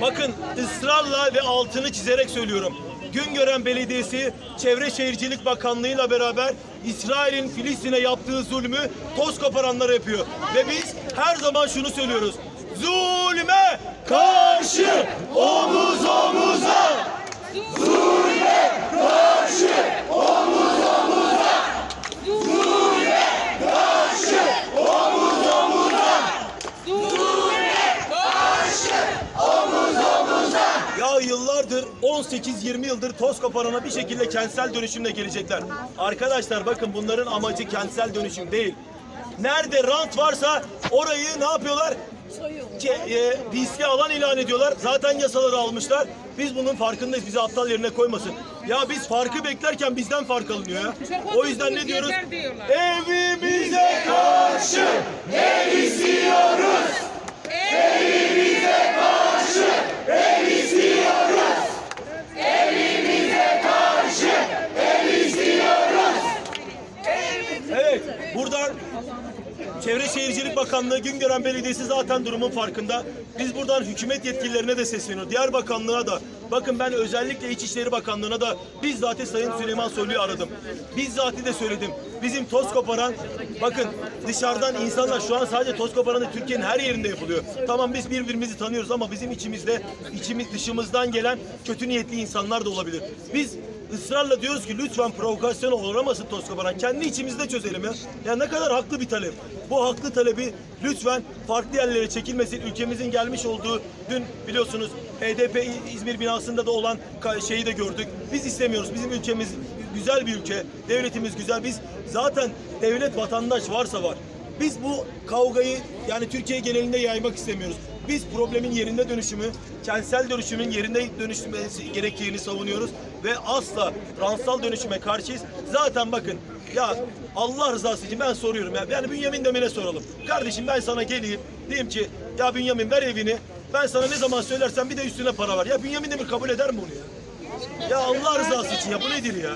Bakın ısrarla ve altını çizerek söylüyorum. Güngören Belediyesi Çevre Şehircilik Bakanlığı'yla beraber İsrail'in Filistin'e yaptığı zulmü toz koparanlar yapıyor. Ve biz her zaman şunu söylüyoruz. Zulme karşı omuz Yıllardır 18-20 yıldır toz koparana bir şekilde kentsel dönüşümle gelecekler. Arkadaşlar bakın bunların amacı kentsel dönüşüm değil. Nerede rant varsa orayı ne yapıyorlar? Ke, e, riskli alan ilan ediyorlar. Zaten yasaları almışlar. Biz bunun farkındayız. Bizi aptal yerine koymasın. Ya biz farkı beklerken bizden fark alınıyor ya. O yüzden ne diyoruz? Evimize karşı ne istiyoruz? Evet, buradan Çevre Şehircilik Bakanlığı, Güngören Belediyesi zaten durumun farkında. Biz buradan hükümet yetkililerine de sesleniyoruz. Diğer bakanlığa da. Bakın ben özellikle İçişleri Bakanlığı'na da bizzat Sayın Süleyman Soylu'yu aradım. Bizzat de söyledim. Bizim toz koparan, bakın dışarıdan insanlar şu an sadece toz koparan da Türkiye'nin her yerinde yapılıyor. Tamam biz birbirimizi tanıyoruz ama bizim içimizde, içimiz dışımızdan gelen kötü niyetli insanlar da olabilir. Biz ısrarla diyoruz ki lütfen provokasyon uğramasın toz koparan. Kendi içimizde çözelim ya. Ya ne kadar haklı bir talep. Bu haklı talebi lütfen farklı yerlere çekilmesin. Ülkemizin gelmiş olduğu dün biliyorsunuz HDP İzmir binasında da olan şeyi de gördük. Biz istemiyoruz. Bizim ülkemiz güzel bir ülke. Devletimiz güzel. Biz zaten devlet vatandaş varsa var. Biz bu kavgayı yani Türkiye genelinde yaymak istemiyoruz. Biz problemin yerinde dönüşümü, kentsel dönüşümün yerinde dönüşmesi gerektiğini savunuyoruz ve asla ransal dönüşüme karşıyız. Zaten bakın ya Allah rızası için ben soruyorum ya. Yani Bünyamin Demir'e soralım. Kardeşim ben sana geleyim diyeyim ki ya Bünyamin ver evini. Ben sana ne zaman söylersem bir de üstüne para var. Ya Bünyamin Demir kabul eder mi bunu ya? Ya Allah rızası için ya bu nedir ya?